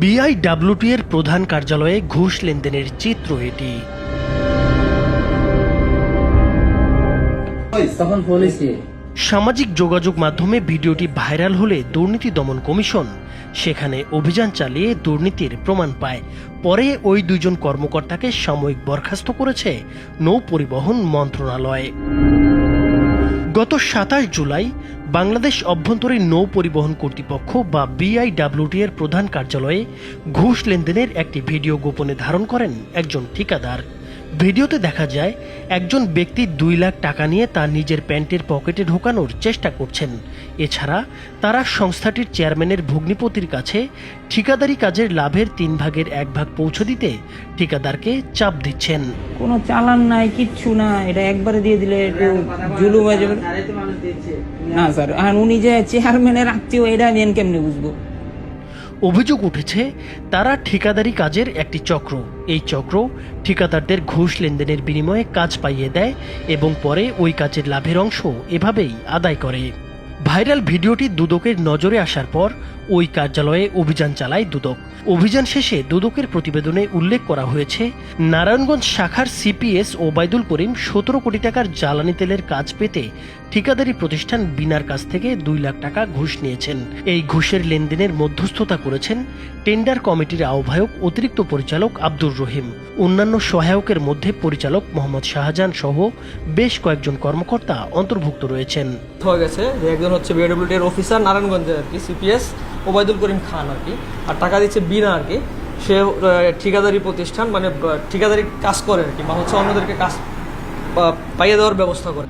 BIWT এর প্রধান কার্যালয়ে ঘুষ লেনদেনের চিত্র এটি। সামাজিক যোগাযোগ মাধ্যমে ভিডিওটি ভাইরাল হলে দুর্নীতি দমন কমিশন সেখানে অভিযান চালিয়ে দুর্নীতির প্রমাণ পায়। পরে ওই দুইজন কর্মকর্তাকে সাময়িক বরখাস্ত করেছে নৌ পরিবহন মন্ত্রণালয়। গত সাতাশ জুলাই বাংলাদেশ অভ্যন্তরীণ নৌ পরিবহন কর্তৃপক্ষ বা বিআইডাব্লিউটি এর প্রধান কার্যালয়ে ঘুষ লেনদেনের একটি ভিডিও গোপনে ধারণ করেন একজন ঠিকাদার। ভিডিওতে দেখা যায় একজন ব্যক্তি দুই লাখ টাকা নিয়ে তার নিজের প্যান্টের পকেটে ঢোকানোর চেষ্টা করছেন। এছাড়া তারা সংস্থাটির চেয়ারম্যানের ভগ্নিপতির কাছে ঠিকাদারি কাজের লাভের তিন ভাগের এক ভাগ পৌঁছে দিতে ঠিকাদারকে চাপ দিচ্ছেন। কোনো চালান নাই কিচ্ছু না এটা একবারে দিয়ে দিলে একটু জুলুম হয়ে যাবে। না স্যার আর উনি যে চেয়ারম্যানের আত্মীয় এটা আমি কেমনে বুঝব? অভিযোগ উঠেছে, তারা ঠিকাদারি কাজের একটি চক্র। এই চক্র ঠিকাদারদের ঘুষ লেনদেনের বিনিময়ে কাজ পাইয়ে দেয় এবং পরে ওই কাজের লাভের অংশ এভাবেই আদায় করে। ভাইরাল ভিডিওটি দুদকের নজরে আসার পর ওই কার্যালয়ে অভিযান চালায় দুদক। অভিযান শেষে দুদকের প্রতিবেদনে উল্লেখ করা হয়েছে, নারায়ণগঞ্জ শাখার সিপিএস ওবায়দুল করিম সতেরো কোটি টাকার জ্বালানি তেলের কাজ পেতে ঠিকাদারি প্রতিষ্ঠান বিনার কাছ থেকে দুই লাখ টাকা ঘুষ নিয়েছেন। এই ঘুষের লেনদেনের মধ্যস্থতা করেছেন টেন্ডার কমিটির আহ্বায়ক অতিরিক্ত পরিচালক আব্দুর রহিম। অন্যান্য সহায়কের মধ্যে পরিচালক মোহাম্মদ শাহজাহান সহ বেশ কয়েকজন কর্মকর্তা অন্তর্ভুক্ত রয়েছেন। গেছে একজন হচ্ছে বিএডব্লিউডি এর অফিসার নারায়ণগঞ্জে আর কি সিপিএস ওবায়দুল করিম খান আর কি। আর টাকা দিচ্ছে বিনা আর কি। সে ঠিকাদারি প্রতিষ্ঠান মানে ঠিকাদারি কাজ করে আর কি, বা হচ্ছে অন্যদেরকে কাজ পাইয়ে দেওয়ার ব্যবস্থা করে।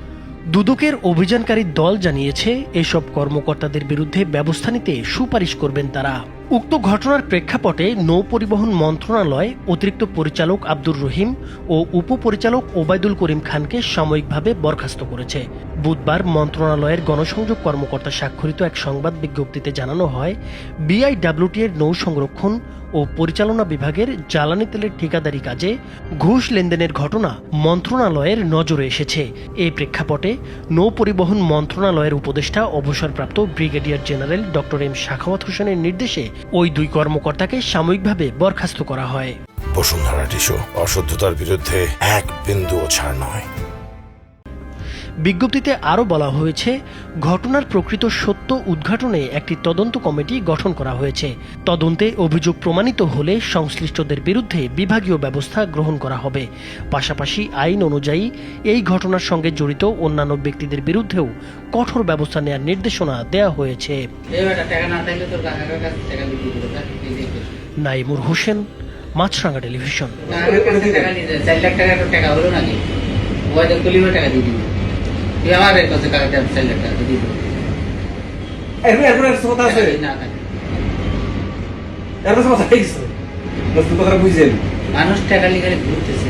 দুদকের অভিযানকারী দল জানিয়েছে, এসব কর্মকর্তাদের বিরুদ্ধে ব্যবস্থা নিতে সুপারিশ করবেন তারা। উক্ত ঘটনার প্রেক্ষাপটে নৌ পরিবহন মন্ত্রণালয় অতিরিক্ত পরিচালক আব্দুর রহিম ও উপপরিচালক ওবায়দুল করিম খানকে সাময়িকভাবে বরখাস্ত করেছে। বুধবার মন্ত্রণালয়ের গণসংযোগ কর্মকর্তা স্বাক্ষরিত এক সংবাদ বিজ্ঞপ্তিতে জানানো হয় বিআইডব্লিউটি এর নৌ সংরক্ষণ ও পরিচালনা বিভাগের জ্বালানি তেলের ঠিকাদারি কাজে ঘুষ লেনদেনের ঘটনা মন্ত্রণালয়ের নজরে এসেছে। এই প্রেক্ষাপটে নৌ পরিবহন মন্ত্রণালয়ের উপদেষ্টা অবসরপ্রাপ্ত brigadier general doctor M Shakhawat হোসেনের নির্দেশে ওই দুই কর্মকর্তাকে সাময়িকভাবে বরখাস্ত করা হয়। বসুন্ধরা অশুদ্ধতার বিরুদ্ধে এক বিন্দুও ছাড় নয়। বিজ্ঞপ্তিতে আরও বলা হয়েছে, ঘটনার প্রকৃত সত্য উদ্ঘাটনে একটি তদন্ত কমিটি গঠন করা হয়েছে। তদন্তে অভিযোগ প্রমাণিত হলে সংশ্লিষ্টদের বিরুদ্ধে বিভাগীয় ব্যবস্থা গ্রহণ করা হবে। পাশাপাশি আইন অনুযায়ী, এই ঘটনার সঙ্গে জড়িত অন্যান্য ব্যক্তিদের বিরুদ্ধেও কঠোর ব্যবস্থা নেওয়ার নির্দেশনা দেওয়া হয়েছে। নাইমুর হোসেন, মাছরাঙ্গা টেলিভিশন। চার লাখ টাকা টাকা হলো নাকি? টাকা দিয়ে দিবি আমার কাছে লাখ টাকা দিয়ে দিবি এরপর এরপর একটা কথা আছে না এরপর কথা হয়ে গেছে দোস্ত কথাটা মানুষ টাকা লিখে ঘুরতেছে